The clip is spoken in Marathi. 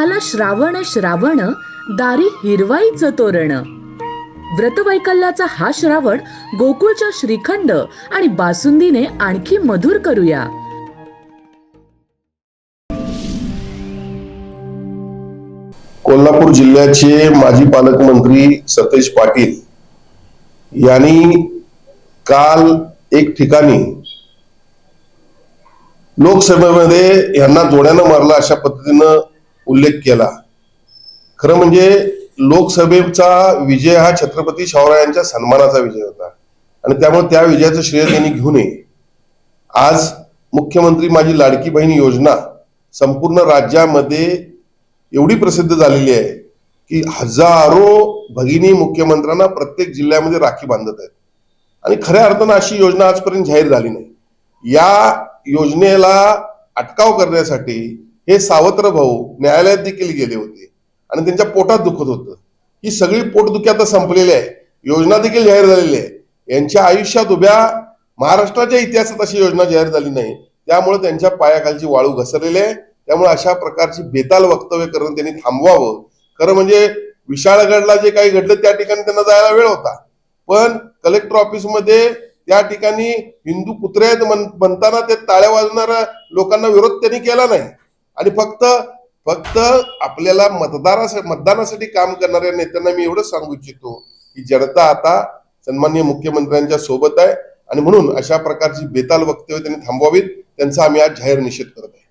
आला श्रावण श्रावण दारी हिरवाईच तोरण. व्रतवैकल्याचा हा श्रावण गोकुळच्या श्रीखंड आणि बासुंदीने आणखी मधुर करूया. कोल्हापूर जिल्ह्याचे माजी पालकमंत्री सतेज पाटील यांनी काल एक ठिकाणी लोकसभेमध्ये यांना जोड्यानं मारला अशा पद्धतीनं उल्लेख केला. खरं म्हणजे लोकसभेचा विजय हा छत्रपती शाहूरायांच्या सन्मानाचा विजय होता. आणि त्यामुळे त्या विजयाचं श्रेय त्यांनी घेऊ नये. आज मुख्यमंत्री माझी लाडकी बहीण योजना संपूर्ण राज्यामध्ये एवढी प्रसिद्ध झालेली आहे की हजारो भगिनी मुख्यमंत्र्यांना प्रत्येक जिल्ह्यामध्ये राखी बांधत आहेत. आणि खऱ्या अर्थानं अशी योजना आजपर्यंत जाहीर झाली नाही. या योजनेला अटकाव करण्यासाठी हे सावत्र भाऊ न्यायालयात देखील गेले होते. आणि त्यांच्या पोटात दुखत होतं. ही सगळी पोटदुखी आता संपलेली आहे. योजना देखील जाहीर झालेली आहे. यांच्या आयुष्यात उभ्या महाराष्ट्राच्या इतिहासात अशी योजना जाहीर झाली नाही. त्यामुळे त्यांच्या पायाखालची वाळू घसरलेली आहे. त्यामुळे अशा प्रकारची बेताल वक्तव्य करणं त्यांनी थांबवावं. खरं म्हणजे विशाळगडला जे काही घडलं त्या ठिकाणी त्यांना जायला वेळ होता. पण कलेक्टर ऑफिसमध्ये त्या ठिकाणी हिंदू कुत्रे आहेत म्हणताना ते ताळ्या वाजवणाऱ्या लोकांना विरोध त्यांनी केला नाही. आणि फक्त फक्त आपल्याला मतदारासाठी मतदानासाठी काम करणाऱ्या नेत्यांना मी एवढंच सांगू इच्छितो की जनता आता सन्माननीय मुख्यमंत्र्यांच्या सोबत आहे. आणि म्हणून अशा प्रकारची बेताल वक्तव्य त्यांनी थांबवावीत त्यांचा आम्ही आज जाहीर निषेध करत आहे.